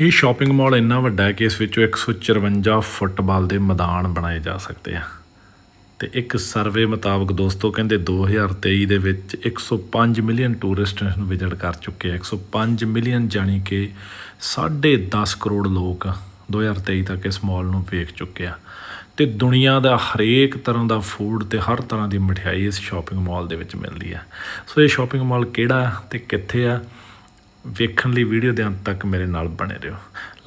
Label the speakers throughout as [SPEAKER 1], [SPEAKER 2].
[SPEAKER 1] ਇਹ shopping mall ਇੰਨਾ ਵੱਡਾ ਹੈ ਕਿ ਇਸ ਵਿੱਚੋਂ 154 ਫੁੱਟਬਾਲ ਦੇ ਮੈਦਾਨ ਬਣਾਏ ਜਾ ਸਕਦੇ ਆ। ਤੇ ਇੱਕ ਸਰਵੇ ਮੁਤਾਬਕ ਦੋਸਤੋ, ਕਹਿੰਦੇ 2023 ਦੇ ਵਿੱਚ 105 ਮਿਲੀਅਨ ਟੂਰਿਸਟ ਨੂੰ ਵਿਜ਼ਿਟ ਕਰ ਚੁੱਕੇ ਆ। 105 ਮਿਲੀਅਨ ਜਾਣੀ ਕਿ 10.5 ਕਰੋੜ ਲੋਕ 2023 ਤੱਕ ਇਸ ਮਾਲ ਨੂੰ ਵੇਖ ਚੁੱਕੇ ਆ। ਤੇ ਦੁਨੀਆ ਦਾ ਹਰੇਕ ਤਰ੍ਹਾਂ ਦਾ ਫੂਡ ਤੇ ਹਰ ਤਰ੍ਹਾਂ ਦੀ ਮਠਿਆਈ ਇਸ ਸ਼ਾਪਿੰਗ ਮਾਲ ਦੇ ਵਿੱਚ ਮਿਲਦੀ ਆ। ਸੋ ਇਹ ਸ਼ਾਪਿੰਗ ਮਾਲ ਕਿਹੜਾ ਤੇ ਕਿੱਥੇ ਆ? ਵੇਖਣ ਲਈ ਵੀਡੀਓ ਦੇ ਅੰਤ ਤੱਕ ਮੇਰੇ ਨਾਲ ਬਣੇ ਰਹੋ।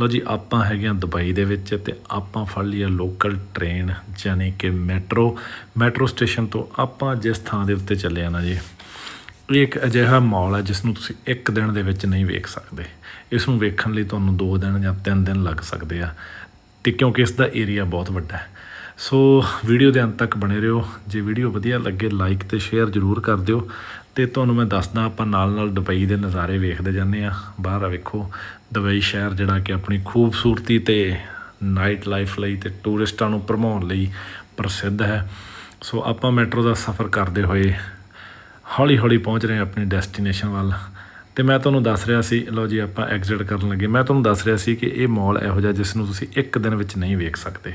[SPEAKER 1] ਲਓ ਜੀ, ਆਪਾਂ ਹੈਗੇ ਆ ਦੁਬਈ ਦੇ ਵਿੱਚ ਤੇ ਆਪਾਂ ਫੜ ਲਈ ਆ ਲੋਕਲ ਟ੍ਰੇਨ ਯਾਨੀ ਕਿ ਮੈਟਰੋ ਮੈਟਰੋ ਸਟੇਸ਼ਨ ਤੋਂ ਆਪਾਂ ਜਿਸ ਥਾਂ ਦੇ ਉੱਤੇ ਚੱਲੇ ਆ ਨਾ ਜੀ, ਇਹ ਇੱਕ ਅਜਿਹਾ ਮਾਲ ਹੈ ਜਿਸ ਨੂੰ ਤੁਸੀਂ ਇੱਕ ਦਿਨ ਦੇ ਵਿੱਚ ਨਹੀਂ ਵੇਖ ਸਕਦੇ। ਇਸ ਨੂੰ ਵੇਖਣ ਲਈ ਤੁਹਾਨੂੰ 2 ਦਿਨ ਜਾਂ 3 ਦਿਨ ਲੱਗ ਸਕਦੇ ਆ ਤੇ ਕਿਉਂਕਿ ਇਸ ਦਾ ਏਰੀਆ ਬਹੁਤ ਵੱਡਾ ਹੈ। ਸੋ ਵੀਡੀਓ ਦੇ ਅੰਤ ਤੱਕ ਬਣੇ ਰਹੋ। ਜੇ ਵੀਡੀਓ ਵਧੀਆ ਲੱਗੇ ਲਾਈਕ ਤੇ ਸ਼ੇਅਰ ਜ਼ਰੂਰ ਕਰ ਦਿਓ। ਤੇ ਤੁਹਾਨੂੰ ਮੈਂ ਦੱਸਦਾ, ਆਪਾਂ ਨਾਲ ਨਾਲ ਦੁਬਈ ਦੇ ਨਜ਼ਾਰੇ ਵੇਖਦੇ ਜਾਂਦੇ ਆ ਬਾਹਰ ਆ ਵੇਖੋ, ਦੁਬਈ ਸ਼ਹਿਰ ਜਿਹੜਾ ਕਿ ਆਪਣੀ ਖੂਬਸੂਰਤੀ ਤੇ ਨਾਈਟ ਲਾਈਫ ਲਈ ਤੇ ਟੂਰਿਸਟਾਂ ਨੂੰ ਭਰਮਾਉਣ ਲਈ ਪ੍ਰਸਿੱਧ ਹੈ। ਸੋ ਆਪਾਂ ਮੈਟਰੋ ਦਾ ਸਫ਼ਰ ਕਰਦੇ ਹੋਏ ਹੌਲੀ ਹੌਲੀ ਪਹੁੰਚ ਰਹੇ ਹਾਂ ਆਪਣੀ ਡੈਸਟੀਨੇਸ਼ਨ ਵੱਲ। ਤੇ ਮੈਂ ਤੁਹਾਨੂੰ ਦੱਸ ਰਿਹਾ ਸੀ, ਲਓ ਜੀ ਆਪਾਂ ਐਗਜ਼ਿਟ ਕਰਨ ਲੱਗੇ। ਮੈਂ ਤੁਹਾਨੂੰ ਦੱਸ ਰਿਹਾ ਸੀ ਕਿ ਇਹ ਮਾਲ ਇਹੋ ਜਿਹਾ ਜਿਸ ਨੂੰ ਤੁਸੀਂ ਇੱਕ ਦਿਨ ਵਿੱਚ ਨਹੀਂ ਵੇਖ ਸਕਦੇ।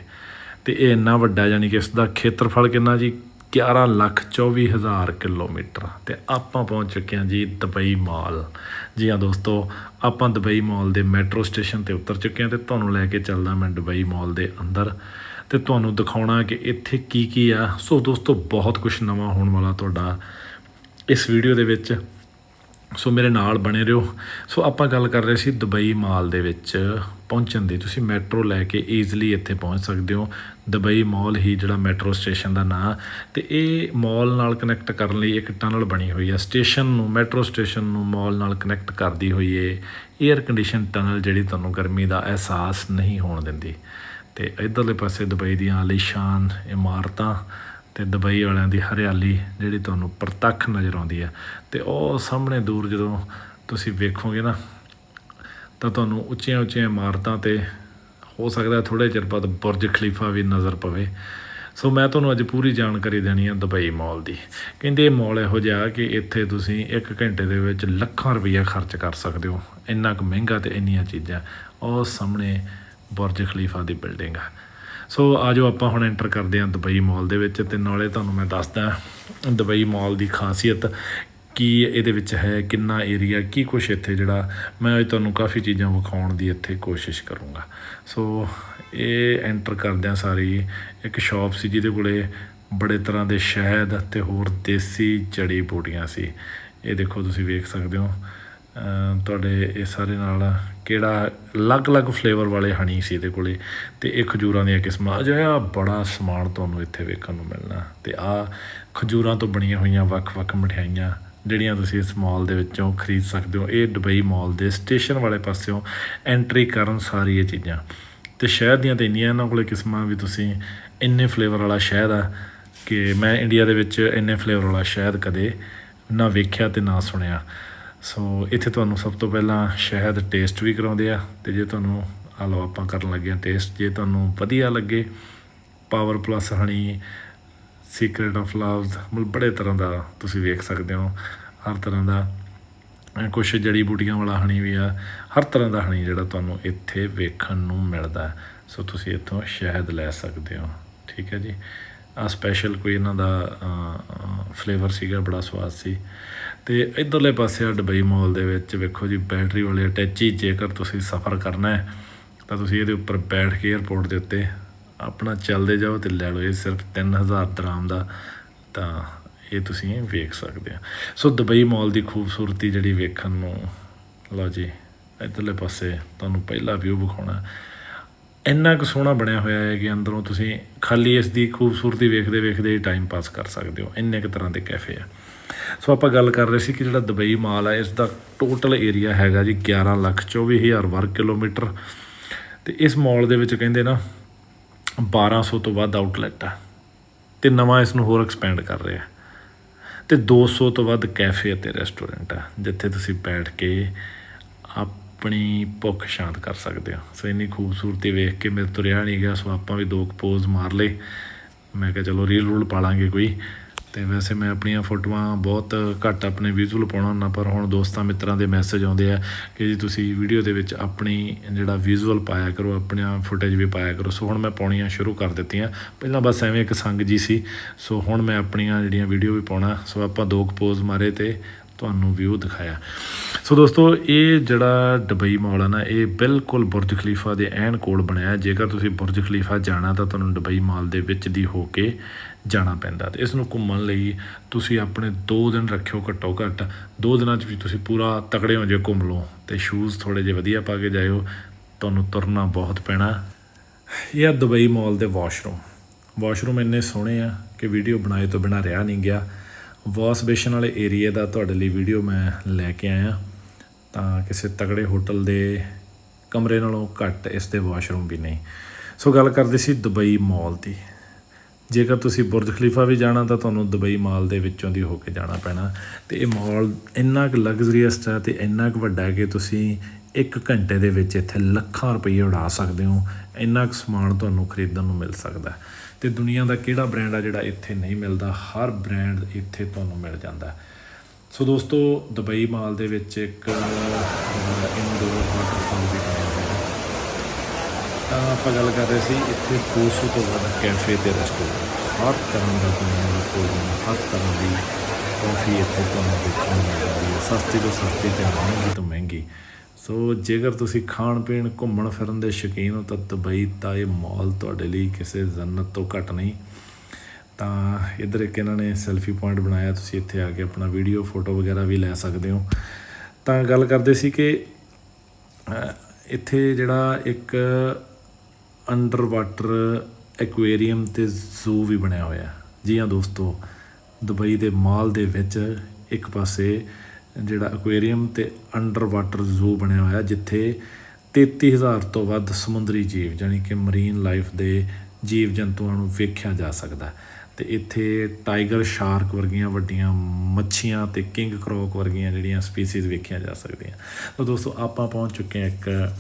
[SPEAKER 1] ਤੇ ਇਹ ਇੰਨਾ ਵੱਡਾ ਯਾਨੀ ਕਿ ਇਸ ਦਾ ਖੇਤਰਫਲ ਕਿੰਨਾ ਜੀ? 11 ਲੱਖ 24 ਹਜ਼ਾਰ ਕਿਲੋਮੀਟਰ ਤੇ ਆਪਾਂ ਪਹੁੰਚ ਚੁੱਕੇ ਹਾਂ ਜੀ ਦੁਬਈ ਮਾਲ। ਜੀ ਹਾਂ ਦੋਸਤੋ, ਆਪਾਂ ਦੁਬਈ ਮਾਲ ਦੇ ਮੈਟਰੋ ਸਟੇਸ਼ਨ ਤੇ ਉਤਰ ਚੁੱਕੇ ਹਾਂ ਤੇ ਤੁਹਾਨੂੰ ਲੈ ਕੇ ਚੱਲਦਾ ਮੈਂ ਦੁਬਈ ਮਾਲ ਦੇ ਅੰਦਰ। ਤੇ ਤੁਹਾਨੂੰ ਦਿਖਾਉਣਾ ਕਿ ਇੱਥੇ ਕੀ ਕੀ ਆ। ਸੋ ਦੋਸਤੋ, ਬਹੁਤ ਕੁਝ ਨਵਾਂ ਹੋਣ ਵਾਲਾ ਤੁਹਾਡਾ ਇਸ ਵੀਡੀਓ ਦੇ ਵਿੱਚ। ਸੋ ਮੇਰੇ ਨਾਲ ਬਣੇ ਰਹੋ। ਸੋ ਆਪਾਂ ਗੱਲ ਕਰ ਰਹੇ ਸੀ ਦੁਬਈ ਮਾਲ ਦੇ ਵਿੱਚ ਪਹੁੰਚਣ ਦੀ। ਤੁਸੀਂ ਮੈਟਰੋ ਲੈ ਕੇ ਈਜ਼ਲੀ ਇੱਥੇ ਪਹੁੰਚ ਸਕਦੇ ਹੋ। ਦੁਬਈ ਮਾਲ ਹੀ ਜਿਹੜਾ ਮੈਟਰੋ ਸਟੇਸ਼ਨ ਦਾ ਨਾਂ। ਤੇ ਇਹ ਮਾਲ ਨਾਲ ਕਨੈਕਟ ਕਰਨ ਲਈ ਇੱਕ ਟਨਲ ਬਣੀ ਹੋਈ ਹੈ ਸਟੇਸ਼ਨ ਨੂੰ, ਮੈਟਰੋ ਸਟੇਸ਼ਨ ਨੂੰ ਮਾਲ ਨਾਲ ਕਨੈਕਟ ਕਰਦੀ ਹੋਈ ਏ। 에ਅਰ ਕੰਡੀਸ਼ਨ ਟਨਲ ਜਿਹੜੀ ਤੁਹਾਨੂੰ ਗਰਮੀ ਦਾ ਅਹਿਸਾਸ ਨਹੀਂ ਹੋਣ ਦਿੰਦੀ। ਤੇ ਇਧਰਲੇ ਪਾਸੇ ਦੁਬਈ ਦੀਆਂ ਆਲੀਸ਼ਾਨ ਇਮਾਰਤਾਂ ਤੇ ਦੁਬਈ ਵਾਲਿਆਂ ਦੀ ਹਰਿਆਲੀ ਜਿਹੜੀ ਤੁਹਾਨੂੰ ਪ੍ਰਤੱਖ ਨਜ਼ਰ ਆਉਂਦੀ ਹੈ ਤੇ ਉਹ ਸਾਹਮਣੇ ਦੂਰ ਜਦੋਂ ਤੁਸੀਂ ਵੇਖੋਗੇ ਨਾ, ਤਾਂ ਤੁਹਾਨੂੰ ਉੱਚੀਆਂ ਉੱਚੀਆਂ ਇਮਾਰਤਾਂ ਤੇ ਹੋ ਸਕਦਾ ਥੋੜੇ ਚਿਰ ਬਾਅਦ ਬੁਰਜ ਖਲੀਫਾ ਵੀ ਨਜ਼ਰ ਪਵੇ। ਸੋ ਮੈਂ ਤੁਹਾਨੂੰ ਅੱਜ ਪੂਰੀ ਜਾਣਕਾਰੀ ਦੇਣੀ ਹੈ ਦੁਬਈ ਮਾਲ ਦੀ। ਕਹਿੰਦੇ ਇਹ ਮਾਲ ਇਹੋ ਜਿਹਾ ਕਿ ਇੱਥੇ ਤੁਸੀਂ 1 ਘੰਟੇ ਦੇ ਵਿੱਚ ਲੱਖਾਂ ਰੁਪਈਆ ਖਰਚ ਕਰ ਸਕਦੇ ਹੋ। ਇੰਨਾ ਕੁ ਮਹਿੰਗਾ ਤੇ ਇੰਨੀਆਂ ਚੀਜ਼ਾਂ ਉਹ ਸਾਹਮਣੇ ਬੁਰਜ ਖਲੀਫਾ ਦੀ ਬਿਲਡਿੰਗ ਆ। ਸੋ ਆਜੋ ਆਪਾਂ ਹੁਣ ਐਂਟਰ ਕਰਦੇ ਹਾਂ ਦੁਬਈ ਮਾਲ ਦੇ ਵਿੱਚ ਤੇ ਨਾਲੇ ਤੁਹਾਨੂੰ ਮੈਂ ਦੱਸਦਾ ਦੁਬਈ ਮਾਲ ਦੀ ਖਾਸੀਅਤ ਕੀ ਇਹਦੇ ਵਿੱਚ ਹੈ, ਕਿੰਨਾ ਏਰੀਆ ਕੀ ਕੁਛ ਇੱਥੇ ਜਿਹੜਾ ਮੈਂ ਅੱਜ ਤੁਹਾਨੂੰ ਕਾਫੀ ਚੀਜ਼ਾਂ ਵਿਖਾਉਣ ਦੀ ਇੱਥੇ ਕੋਸ਼ਿਸ਼ ਕਰੂੰਗਾ। ਸੋ ਇਹ ਐਂਟਰ ਕਰਦਿਆਂ ਸਾਰੀ। ਇੱਕ ਸ਼ਾਪ ਸੀ ਜਿਹਦੇ ਕੋਲੇ ਬੜੇ ਤਰ੍ਹਾਂ ਦੇ ਸ਼ਹਿਦ ਅਤੇ ਹੋਰ ਦੇਸੀ ਜੜੀ ਬੂਟੀਆਂ ਸੀ। ਇਹ ਦੇਖੋ ਤੁਸੀਂ ਵੇਖ ਸਕਦੇ ਹੋ। ਤੁਹਾਡੇ ਇਹ ਸਾਰੇ ਨਾਲ ਕਿਹੜਾ ਅਲੱਗ-ਅਲੱਗ ਫਲੇਵਰ ਵਾਲੇ ਹਣੀ ਸੀ ਇਹਦੇ ਕੋਲੇ? ਤੇ ਇਹ ਖਜੂਰਾਂ ਦੀਆਂ ਕਿਸਮਾਂ। ਅਜਿਹਾ ਬੜਾ ਸਮਾਨ ਤੁਹਾਨੂੰ ਇੱਥੇ ਵੇਖਣ ਨੂੰ ਮਿਲਣਾ। ਤੇ ਆ ਖਜੂਰਾਂ ਤੋਂ ਬਣੀਆਂ ਹੋਈਆਂ ਵੱਖ-ਵੱਖ ਮਠਿਆਈਆਂ, ਜਿਹੜੀਆਂ ਤੁਸੀਂ ਇਸ ਮਾਲ ਦੇ ਵਿੱਚੋਂ ਖਰੀਦ ਸਕਦੇ ਹੋ। ਇਹ ਦੁਬਈ ਮਾਲ ਦੇ ਸਟੇਸ਼ਨ ਵਾਲੇ ਪਾਸਿਓਂ ਐਂਟਰੀ ਕਰਨ ਸਾਰੀ ਇਹ ਚੀਜ਼ਾਂ। ਤੇ ਸ਼ਹਿਦ ਦੀਆਂ ਤੇ ਇੰਨੀਆਂ ਇਹਨਾਂ ਕੋਲੇ ਕਿਸਮਾਂ ਵੀ ਤੁਸੀਂ ਇੰਨੇ ਫਲੇਵਰ ਵਾਲਾ ਸ਼ਹਿਦ ਆ ਕਿ ਮੈਂ ਇੰਡੀਆ ਦੇ ਵਿੱਚ ਇੰਨੇ ਫਲੇਵਰ ਵਾਲਾ ਸ਼ਹਿਦ ਕਦੇ ਨਾ ਵੇਖਿਆ ਤੇ ਨਾ ਸੁਣਿਆ। ਸੋ ਇੱਥੇ ਤੁਹਾਨੂੰ ਸਭ ਤੋਂ ਪਹਿਲਾਂ ਸ਼ਹਿਦ ਟੇਸਟ ਵੀ ਕਰਾਉਂਦੇ ਆ ਤੇ ਜੇ ਤੁਹਾਨੂੰ, ਆ ਲਓ ਆਪਾਂ ਕਰਨ ਲੱਗੇ ਆ ਟੇਸਟ ਜੇ ਤੁਹਾਨੂੰ ਵਧੀਆ ਲੱਗੇ power plus honey secret of loves ਮਤਲਬ ਬੜੇ ਤਰ੍ਹਾਂ ਦਾ ਤੁਸੀਂ ਵੇਖ ਸਕਦੇ ਹੋ, ਹਰ ਤਰ੍ਹਾਂ ਦਾ ਕੁਛ ਜੜੀ ਬੂਟੀਆਂ ਵਾਲਾ ਹਣੀ ਵੀ ਆ, ਹਰ ਤਰ੍ਹਾਂ ਦਾ ਹਣੀ ਜਿਹੜਾ ਤੁਹਾਨੂੰ ਇੱਥੇ ਵੇਖਣ ਨੂੰ ਮਿਲਦਾ ਸੋ ਤੁਸੀਂ ਇੱਥੋਂ ਸ਼ਹਿਦ ਲੈ ਸਕਦੇ ਹੋ, ਠੀਕ ਹੈ ਜੀ। ਆ ਸਪੈਸ਼ਲ ਕੋਈ ਇਹਨਾਂ ਦਾ ਫਲੇਵਰ ਸੀਗਾ, ਬੜਾ ਸਵਾਦ ਸੀ। ਤੇ ਇਧਰਲੇ ਪਾਸੇ ਆ ਦੁਬਈ ਮਾਲ ਦੇ ਵਿੱਚ, ਵੇਖੋ ਜੀ ਬੈਟਰੀ ਵਾਲੇ ਅਟੈਚੀ ਜੇਕਰ ਤੁਸੀਂ ਸਫ਼ਰ ਕਰਨਾ ਹੈ, ਤਾਂ ਤੁਸੀਂ ਇਹਦੇ ਉੱਪਰ ਬੈਠ ਕੇ 에어ਪੋਰਟ ਦੇ ਉੱਤੇ ਆਪਣਾ ਚੱਲਦੇ ਜਾਓ ਤੇ ਲੈ ਲਓ ਇਹ ਸਿਰਫ 3000 ਦਰਾਮ ਦਾ, ਤਾਂ ਇਹ ਤੁਸੀਂ ਵੇਖ ਸਕਦੇ ਆ ਸੋ ਦੁਬਈ ਮਾਲ ਦੀ ਖੂਬਸੂਰਤੀ ਜਿਹੜੀ ਵੇਖਣ ਨੂੰ, ਲਓ ਜੀ, ਇਧਰਲੇ ਪਾਸੇ ਤੁਹਾਨੂੰ ਪਹਿਲਾ ਵਿਊ ਵਿਖਾਉਣਾ। ਇੰਨਾ ਕੁ ਸੋਹਣਾ ਬਣਿਆ ਹੋਇਆ ਹੈ ਕਿ ਅੰਦਰੋਂ ਤੁਸੀਂ ਖਾਲੀ ਇਸ ਦੀ ਖੂਬਸੂਰਤੀ ਵੇਖਦੇ ਵੇਖਦੇ ਹੀ ਟਾਈਮ ਪਾਸ ਕਰ ਸਕਦੇ ਹੋ। ਇੰਨੇ ਕੁ ਤਰ੍ਹਾਂ ਦੇ ਕੈਫੇ ਆ। ਸੋ ਆਪਾਂ ਗੱਲ ਕਰ ਰਹੇ ਸੀ ਕਿ ਜਿਹੜਾ ਦੁਬਈ ਮਾਲ ਹੈ ਇਸ ਦਾ ਟੋਟਲ ਏਰੀਆ ਹੈਗਾ ਜੀ 11 ਲੱਖ 24 ਹਜ਼ਾਰ ਵਰਗ ਕਿਲੋਮੀਟਰ। ਤੇ ਇਸ ਮਾਲ ਦੇ ਵਿੱਚ ਕਹਿੰਦੇ ਨਾ 1200 ਤੋਂ ਵੱਧ ਆਊਟਲੈਟ ਆ ਤੇ ਨਵਾਂ ਇਸ ਨੂੰ ਹੋਰ ਐਕਸਪੈਂਡ ਕਰ ਰਿਹਾ ਤੇ 200 ਤੋਂ ਵੱਧ ਕੈਫੇ ਅਤੇ ਰੈਸਟੋਰੈਂਟ ਆ, ਜਿੱਥੇ ਤੁਸੀਂ ਬੈਠ ਕੇ ਆਪਣੀ ਭੁੱਖ ਸ਼ਾਂਤ ਕਰ ਸਕਦੇ ਹੋ। ਸੋ ਇੰਨੀ ਖੂਬਸੂਰਤੀ ਵੇਖ ਕੇ ਮੇਰੇ ਤੋਂ ਰਿਹਾ ਨਹੀਂ ਗਿਆ, ਸੋ ਆਪਾਂ ਵੀ ਦੋ ਕੁ ਪੋਜ਼ ਮਾਰ ਲਏ। ਮੈਂ ਕਿਹਾ ਚਲੋ ਰੀਲ ਰੂਲ ਪਾ ਲਾਂਗੇ ਕੋਈ। ਤੇ ਵੈਸੇ ਮੈਂ ਆਪਣੀਆਂ ਫੋਟੋਆਂ ਬਹੁਤ ਘੱਟ ਆਪਣੇ ਵਿਜ਼ੂਅਲ ਪਾਉਣਾ ਹੁੰਦਾ, ਪਰ ਹੁਣ ਦੋਸਤਾਂ ਮਿੱਤਰਾਂ ਦੇ ਮੈਸੇਜ ਆਉਂਦੇ ਆ ਕਿ ਜੀ ਤੁਸੀਂ ਵੀਡੀਓ ਦੇ ਵਿੱਚ ਆਪਣੀ ਜਿਹੜਾ ਵਿਜ਼ੂਅਲ ਪਾਇਆ ਕਰੋ, ਆਪਣੀਆਂ ਫੁਟੇਜ ਵੀ ਪਾਇਆ ਕਰੋ। ਸੋ ਹੁਣ ਮੈਂ ਪਾਉਣੀਆਂ ਸ਼ੁਰੂ ਕਰ ਦਿੱਤੀਆਂ। ਪਹਿਲਾਂ ਬਸ ਐਵੇਂ ਇੱਕ ਸੰਗ ਜੀ ਸੀ। ਸੋ ਹੁਣ ਮੈਂ ਆਪਣੀਆਂ ਜਿਹੜੀਆਂ ਵੀਡੀਓ ਵੀ ਪਾਉਣਾ, ਸੋ ਆਪਾਂ ਦੋ ਕੁ ਪੋਜ਼ ਮਾਰੇ ਤੇ ਤੁਹਾਨੂੰ ਵਿਊ ਦਿਖਾਇਆ। ਸੋ ਦੋਸਤੋ, ਇਹ ਜਿਹੜਾ ਦੁਬਈ ਮਾਲ ਹੈ ਨਾ, ਇਹ ਬਿਲਕੁਲ ਬੁਰਜ ਖਲੀਫਾ ਦੇ ਐਨ ਕੋਲ ਬਣਿਆ। ਜੇਕਰ ਤੁਸੀਂ ਬੁਰਜ ਖਲੀਫਾ ਜਾਣਾ ਤਾਂ ਤੁਹਾਨੂੰ ਦੁਬਈ ਮਾਲ ਦੇ ਵਿੱਚ ਦੀ ਹੋ ਕੇ ਜਾਣਾ ਪੈਂਦਾ ਤੇ ਇਸ ਨੂੰ ਘੁੰਮਣ ਲਈ ਤੁਸੀਂ ਆਪਣੇ 2 ਦਿਨ ਰੱਖਿਓ ਘੱਟੋ ਘੱਟ। 2 ਦਿਨਾਂ 'ਚ ਵੀ ਤੁਸੀਂ ਪੂਰਾ ਤਕੜੇ ਹੋ ਜੇ ਘੁੰਮ ਲਓ ਤੇ ਸ਼ੂਜ਼ ਥੋੜੇ ਜਿਹੇ ਵਧੀਆ ਪਾ ਕੇ ਜਾਇਓ। ਤੁਹਾਨੂੰ ਤੁਰਨਾ ਬਹੁਤ ਪੈਣਾ। ਇਹ ਆ ਦੁਬਈ ਮਾਲ ਦੇ ਵਾਸ਼ਰੂਮ ਵਾਸ਼ਰੂਮ ਇੰਨੇ ਸੋਹਣੇ ਆ ਕਿ ਵੀਡੀਓ ਬਣਾਏ ਤੋਂ ਬਿਨਾ ਰਿਹਾ ਨਹੀਂ ਗਿਆ। ਵਾਸ਼ ਬੇਸ਼ਨ ਵਾਲੇ ਏਰੀਆ ਦਾ ਤੁਹਾਡੇ ਲਈ ਵੀਡੀਓ ਮੈਂ ਲੈ ਕੇ ਆਇਆ। ਤਾਂ ਕਿਸੇ ਤਗੜੇ ਹੋਟਲ ਦੇ ਕਮਰੇ ਨਾਲੋਂ ਘੱਟ ਇਸ ਦੇ ਵਾਸ਼ਰੂਮ ਵੀ ਨਹੀਂ। ਸੋ ਗੱਲ ਕਰਦੇ ਸੀ ਦੁਬਈ ਮਾਲ ਦੀ। ਜੇਕਰ ਤੁਸੀਂ ਬੁਰਜ ਖਲੀਫਾ ਵੀ ਜਾਣਾ, ਤਾਂ ਤੁਹਾਨੂੰ ਦੁਬਈ ਮਾਲ ਦੇ ਵਿੱਚੋਂ ਦੀ ਹੋ ਕੇ ਜਾਣਾ ਪੈਣਾ। ਤੇ ਇਹ ਮਾਲ ਇੰਨਾ ਕੁ ਲਗਜ਼ਰੀਅਸ ਹੈ ਤੇ ਇੰਨਾ ਕੁ ਵੱਡਾ ਹੈ ਕਿ ਤੁਸੀਂ ਇੱਕ ਘੰਟੇ ਦੇ ਵਿੱਚ ਇੱਥੇ ਲੱਖਾਂ ਰੁਪਏ ਉਡਾ ਸਕਦੇ ਹੋ। ਇੰਨਾ ਕੁ ਸਮਾਨ ਤੁਹਾਨੂੰ ਖਰੀਦਣ ਨੂੰ ਮਿਲ ਸਕਦਾ ਹੈ। ਤੇ ਦੁਨੀਆ ਦਾ ਕਿਹੜਾ ਬ੍ਰਾਂਡ ਆ ਜਿਹੜਾ ਇੱਥੇ ਨਹੀਂ ਮਿਲਦਾ? ਹਰ ਬ੍ਰਾਂਡ ਇੱਥੇ ਤੁਹਾਨੂੰ ਮਿਲ ਜਾਂਦਾ ਸੋ ਦੋਸਤੋ, ਦੁਬਈ ਮਾਲ ਦੇ ਵਿੱਚ ਇੱਕ ਇਨਡੋਰ ਵਾਟਰਫਾਲ ਵੀ ਹੈ ਤਾਂ ਆਪਾਂ ਗੱਲ ਕਰ ਰਹੇ ਸੀ ਇੱਥੇ 200 ਤੋਂ ਵੱਧ ਕੈਫੇ ਤੇ ਰੈਸਟੋਰੈਂਟ ਹਰ ਤਰ੍ਹਾਂ ਦਾ ਦੁਨੀਆ ਭੋਜਨ ਹਰ ਤਰ੍ਹਾਂ ਦੀ ਕਾਫੀ ਇੱਥੇ ਤੁਹਾਨੂੰ ਦੇਖਣ ਨੂੰ ਮਿਲ ਹੈ। ਸਸਤੀ ਤੋਂ ਸਸਤੀ ਤੇ ਮਹਿੰਗੀ ਤੋਂ ਮਹਿੰਗੀ। ਸੋ ਜੇਕਰ ਤੁਸੀਂ ਖਾਣ ਪੀਣ, ਘੁੰਮਣ ਫਿਰਨ ਦੇ ਸ਼ੌਕੀਨ ਹੋ, ਤਾਂ ਦੁਬਈ ਤਾਂ ਇਹ ਮਾਲ ਤੁਹਾਡੇ ਲਈ ਕਿਸੇ ਜੰਨਤ ਤੋਂ ਘੱਟ ਨਹੀਂ। ਤਾਂ ਇੱਧਰ ਇੱਕ ਇਹਨਾਂ ਨੇ ਸੈਲਫੀ ਪੁਆਇੰਟ ਬਣਾਇਆ, ਤੁਸੀਂ ਇੱਥੇ ਆ ਕੇ ਆਪਣਾ ਵੀਡੀਓ ਫੋਟੋ ਵਗੈਰਾ ਵੀ ਲੈ ਸਕਦੇ ਹੋ। ਤਾਂ ਗੱਲ ਕਰਦੇ ਸੀ ਕਿ ਇੱਥੇ ਜਿਹੜਾ ਇੱਕ ਅੰਡਰ ਵਾਟਰ ਐਕੁਏਰੀਅਮ ਤੇ ਜ਼ੂ ਵੀ ਬਣਿਆ ਹੋਇਆ ਜੀ ਹਾਂ ਦੋਸਤੋ, ਦੁਬਈ ਦੇ ਮਾਲ ਦੇ ਵਿੱਚ ਇੱਕ ਪਾਸੇ ਜਿਹੜਾ ਐਕੁਏਰੀਅਮ ਤੇ ਅੰਡਰ ਵਾਟਰ ਜ਼ੂ ਬਣਿਆ ਹੋਇਆ ਜਿੱਥੇ 33000 ਤੋਂ ਵੱਧ ਸਮੁੰਦਰੀ ਜੀਵ ਜਾਨੀ ਕਿ ਮਰੀਨ ਲਾਈਫ ਦੇ ਜੀਵ ਜੰਤੂਆਂ ਨੂੰ ਵੇਖਿਆ ਜਾ ਸਕਦਾ ਹੈ। ਤੇ ਇੱਥੇ ਟਾਈਗਰ ਸ਼ਾਰਕ ਵਰਗੀਆਂ ਵੱਡੀਆਂ ਮੱਛੀਆਂ ਤੇ ਕਿੰਗ ਕਰੋਕ ਵਰਗੀਆਂ ਜਿਹੜੀਆਂ ਸਪੀਸੀਜ਼ ਵੇਖੀਆਂ ਜਾ ਸਕਦੀਆਂ ਤਾਂ ਦੋਸਤੋ, ਆਪਾਂ ਪਹੁੰਚ ਚੁੱਕੇ ਹਾਂ ਇੱਕ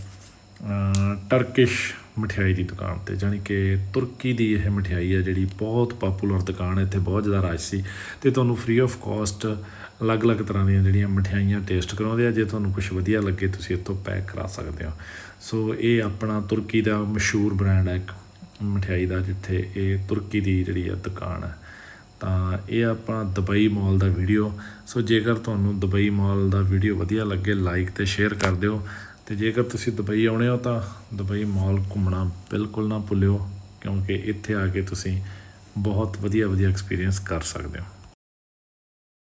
[SPEAKER 1] ਟਰਕਿਸ਼ ਮਠਿਆਈ ਦੀ ਦੁਕਾਨ ਤੇ, ਜਾਣੀ ਕਿ ਤੁਰਕੀ ਦੀ ਇਹ ਮਠਿਆਈ ਹੈ ਜਿਹੜੀ ਬਹੁਤ ਪਪੂਲਰ ਦੁਕਾਨ ਹੈ, ਇੱਥੇ ਬਹੁਤ ਜ਼ਿਆਦਾ ਰਸ਼ ਸੀ ਤੇ ਤੁਹਾਨੂੰ ਫ੍ਰੀ ਆਫ ਕਾਸਟ ਅਲੱਗ-ਅਲੱਗ ਤਰ੍ਹਾਂ ਦੀਆਂ ਜਿਹੜੀਆਂ ਮਠਿਆਈਆਂ ਟੇਸਟ ਕਰਾਉਂਦੇ ਆ, ਜੇ ਤੁਹਾਨੂੰ ਕੁਝ ਵਧੀਆ ਲੱਗੇ ਤੁਸੀਂ ਇੱਥੋਂ ਪੈਕ ਕਰਾ ਸਕਦੇ ਹੋ। ਸੋ ਇਹ ਆਪਣਾ ਤੁਰਕੀ ਦਾ ਮਸ਼ਹੂਰ ਬ੍ਰਾਂਡ ਹੈ ਇੱਕ ਮਠਿਆਈ ਦਾ, ਜਿੱਥੇ ਇਹ ਤੁਰਕੀ ਦੀ ਜਿਹੜੀ ਆ ਦੁਕਾਨ ਹੈ। ਤਾਂ ਇਹ ਆਪਣਾ ਦੁਬਈ ਮਾਲ ਦਾ ਵੀਡੀਓ ਸੋ ਜੇਕਰ ਤੁਹਾਨੂੰ ਦੁਬਈ ਮਾਲ ਦਾ ਵੀਡੀਓ ਵਧੀਆ ਲੱਗੇ ਲਾਈਕ ਤੇ ਸ਼ੇਅਰ ਕਰ ਦਿਓ। ਤੇ ਜੇਕਰ ਤੁਸੀਂ ਦੁਬਈ ਆਉਣੇ ਹੋ ਤਾਂ ਦੁਬਈ ਮਾਲ ਘੁੰਮਣਾ ਬਿਲਕੁਲ ਨਾ ਭੁੱਲਿਓ, ਕਿਉਂਕਿ ਇੱਥੇ ਆ ਕੇ ਤੁਸੀਂ ਬਹੁਤ ਵਧੀਆ ਵਧੀਆ ਐਕਸਪੀਰੀਅੰਸ ਕਰ ਸਕਦੇ ਹੋ।